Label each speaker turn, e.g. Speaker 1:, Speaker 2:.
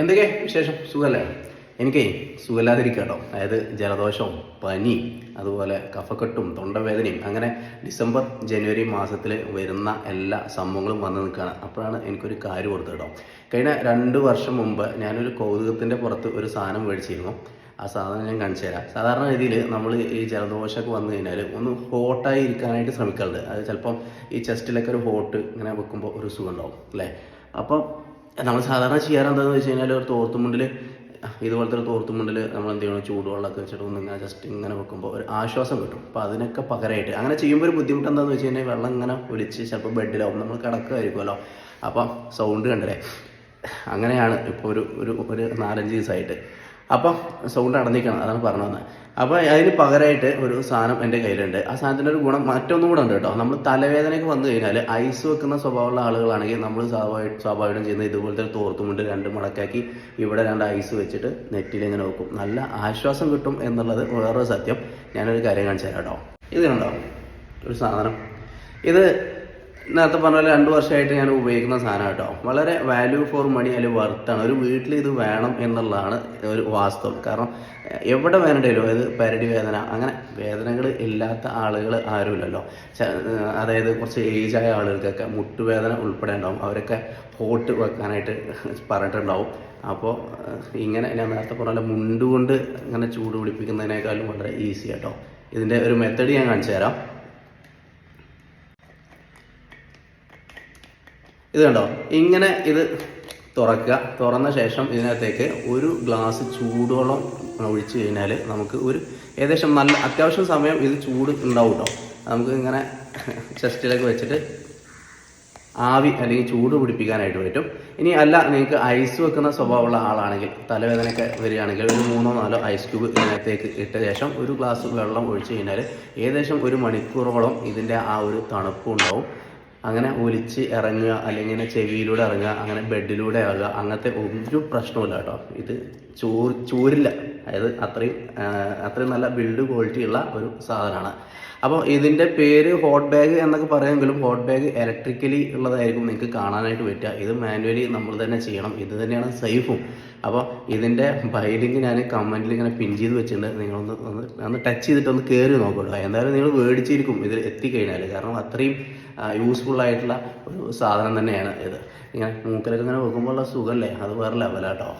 Speaker 1: എന്തൊക്കെ വിശേഷം? സുഖമല്ലേ എനിക്കേ സുഖമില്ലാതിരിക്കട്ടോ അതായത് ജലദോഷവും പനി അതുപോലെ കഫക്കെട്ടും തൊണ്ടവേദനയും അങ്ങനെ ഡിസംബർ ജനുവരി മാസത്തിൽ വരുന്ന എല്ലാ സംഭവങ്ങളും വന്ന് നിൽക്കുകയാണ് അപ്പോഴാണ് എനിക്കൊരു കാര്യം കൊടുത്തത് കേട്ടോ. കഴിഞ്ഞ രണ്ട് വർഷം മുമ്പ് ഞാനൊരു കൗതുകത്തിന്റെ പുറത്ത് ഒരു സാധനം മേടിച്ചിരുന്നു. ആ സാധനം ഞാൻ കാണിച്ചു തരാം. സാധാരണ രീതിയിൽ നമ്മൾ ഈ ജലദോഷമൊക്കെ വന്നു കഴിഞ്ഞാൽ ഒന്ന് ഹോട്ടായി ഇരിക്കാനായിട്ട് ശ്രമിക്കാറുണ്ട്. അത് ചിലപ്പം ഈ ചെസ്റ്റിലൊക്കെ ഒരു ഹോട്ട് ഇങ്ങനെ വെക്കുമ്പോൾ ഒരു സുഖം ഉണ്ടാവും അല്ലേ? അപ്പം നമ്മൾ സാധാരണ ചെയ്യാറ് എന്താണെന്ന് വെച്ച് കഴിഞ്ഞാൽ ഒരു തോർത്തുമുണ്ടിൽ ഇതുപോലത്തെ ഒരു തോർത്തുമുണ്ടിൽ നമ്മൾ എന്ത് ചെയ്യണം ചൂടുവെള്ളമൊക്കെ വെച്ചിട്ട് ഒന്ന് ഇങ്ങനെ ജസ്റ്റ് ഇങ്ങനെ വെക്കുമ്പോൾ ഒരു ആശ്വാസം കിട്ടും. അപ്പോൾ അതിനൊക്കെ പകരമായിട്ട് അങ്ങനെ ചെയ്യുമ്പോൾ ഒരു ബുദ്ധിമുട്ട് എന്താണെന്ന് വെച്ച് കഴിഞ്ഞാൽ വെള്ളം ഇങ്ങനെ ഒലിച്ച് ചിലപ്പോൾ ബെഡിലാവും നമ്മൾ കിടക്കുമായിരിക്കുമല്ലോ അപ്പം സൗണ്ട് കണ്ടല്ലേ? അങ്ങനെയാണ് ഇപ്പോൾ ഒരു ഒരു ഒരു നാലഞ്ച് ദിവസമായിട്ട് അപ്പം സൗണ്ട് അടഞ്ഞിക്കണം അതാണ് പറഞ്ഞു വന്നത് അപ്പോൾ അതിന് പകരമായിട്ട് ഒരു സാധനം എന്റെ കയ്യിലുണ്ട്. ആ സാധനത്തിന്റെ ഒരു ഗുണം മറ്റൊന്നും കൂടെ ഉണ്ട് കേട്ടോ. നമ്മൾ തലവേദനയ്ക്ക് വന്നു കഴിഞ്ഞാൽ ഐസ് വെക്കുന്ന സ്വഭാവമുള്ള ആളുകളാണെങ്കിൽ നമ്മൾ സ്വാഭാവിക സ്വാഭാവികം ചെയ്യുന്ന ഇതുപോലത്തെ തോർത്തുമുണ്ട് രണ്ട് മുളക്കാക്കി ഇവിടെ രണ്ട് ഐസ് വെച്ചിട്ട് നെറ്റിൽ ഇങ്ങനെ വെക്കും. നല്ല ആശ്വാസം കിട്ടും എന്നുള്ളത് വേറൊരു സത്യം. ഞാനൊരു കാര്യം കാണിച്ചു തരാം കേട്ടോ. ഇത് ഒരു സാധനം. ഇത് നേരത്തെ പറഞ്ഞ പോലെ രണ്ട് വർഷമായിട്ട് ഞാൻ ഉപയോഗിക്കുന്ന സാധനം കേട്ടോ. വളരെ വാല്യൂ ഫോർ മണി അതിൽ വർത്താണ് ഒരു വീട്ടിൽ ഇത് വേണം എന്നുള്ളതാണ് ഒരു വാസ്തവം. കാരണം എവിടെ വേണ്ടേലും അതായത് പരടി വേദന അങ്ങനെ വേദനകൾ ഇല്ലാത്ത ആളുകൾ ആരുമില്ലല്ലോ. അതായത് കുറച്ച് ഏജായ ആളുകൾക്കൊക്കെ മുട്ടുവേദന ഉൾപ്പെടെ ഉണ്ടാവും. അവരൊക്കെ ഹോട്ട് വെക്കാനായിട്ട് പറഞ്ഞിട്ടുണ്ടാവും. അപ്പോൾ ഇങ്ങനെ ഞാൻ നേരത്തെ പറഞ്ഞ പോലെ മുണ്ടുകൊണ്ട് ഇങ്ങനെ ചൂട് പിടിപ്പിക്കുന്നതിനേക്കാളും വളരെ ഈസി കേട്ടോ ഇതിന്റെ ഒരു മെത്തേഡ് ഞാൻ കാണിച്ചു തരാം. ഇത് കണ്ടോ? ഇങ്ങനെ ഇത് തുറക്കുക. തുറന്ന ശേഷം ഇതിനകത്തേക്ക് ഒരു ഗ്ലാസ് ചൂടുവെള്ളം ഒഴിച്ച് കഴിഞ്ഞാൽ നമുക്ക് ഒരു ഏകദേശം നല്ല അത്യാവശ്യം സമയം ഇത് ചൂട് ഉണ്ടാവും കേട്ടോ നമുക്ക് ഇങ്ങനെ ചെസ്റ്റിലേക്ക് വെച്ചിട്ട് ആവി അല്ലെങ്കിൽ ചൂട് പിടിപ്പിക്കാനായിട്ട് പറ്റും. ഇനി അല്ല നിങ്ങൾക്ക് ഐസ് വെക്കുന്ന സ്വഭാവമുള്ള ആളാണെങ്കിൽ തലവേദനയൊക്കെ വരികയാണെങ്കിൽ ഒരു മൂന്നോ നാലോ ഐസ് ക്യൂബ് ഇതിനകത്തേക്ക് ഇട്ട ശേഷം ഒരു ഗ്ലാസ് വെള്ളം ഒഴിച്ച് കഴിഞ്ഞാൽ ഏകദേശം ഒരു മണിക്കൂറോളം ഇതിന്റെ ആ ഒരു തണുപ്പ് ഉണ്ടാവും അങ്ങനെ ഒലിച്ച് ഇറങ്ങുക അല്ലെങ്കിൽ ഇങ്ങനെ ചെവിയിലൂടെ ഇറങ്ങുക അങ്ങനെ ബെഡിലൂടെ ആകുക അങ്ങനത്തെ ഒരു പ്രശ്നവുമില്ല കേട്ടോ. ഇത് ചോർ ചൂരില്ല. അതായത് അത്രയും അത്രയും നല്ല ബിൽഡ് ക്വാളിറ്റി ഉള്ള ഒരു സാധനമാണ്. അപ്പോൾ ഇതിന്റെ പേര് ഹോട്ട് ബാഗ് എന്നൊക്കെ പറയുമെങ്കിലും ഹോട്ട് ബാഗ് ഇലക്ട്രിക്കലി ഉള്ളതായിരിക്കും നിങ്ങൾക്ക് കാണാനായിട്ട് പറ്റുക. ഇത് മാനുവലി നമ്മൾ തന്നെ ചെയ്യണം. ഇത് തന്നെയാണ് സേഫും അപ്പോൾ ഇതിന്റെ ബൈലിങ് ഞാൻ കമന്റിൽ ഇങ്ങനെ പിൻ ചെയ്ത് വെച്ചിട്ടുണ്ട്. നിങ്ങളൊന്ന് ഒന്ന് ഒന്ന് ടച്ച് ചെയ്തിട്ട് ഒന്ന് കയറി നോക്കുള്ളൂ എന്തായാലും നിങ്ങൾ മേടിച്ചിരിക്കും ഇതിൽ എത്തിക്കഴിഞ്ഞാൽ കാരണം അത്രയും യൂസ്ഫുൾ ആയിട്ടുള്ള ഒരു സാധനം തന്നെയാണ് ഇത്. ഇങ്ങനെ മൂക്കിലൊക്കെ ഇങ്ങനെ വെക്കുമ്പോഴുള്ള സുഖമല്ലേ അത് വേറെ ലെവലാട്ടോ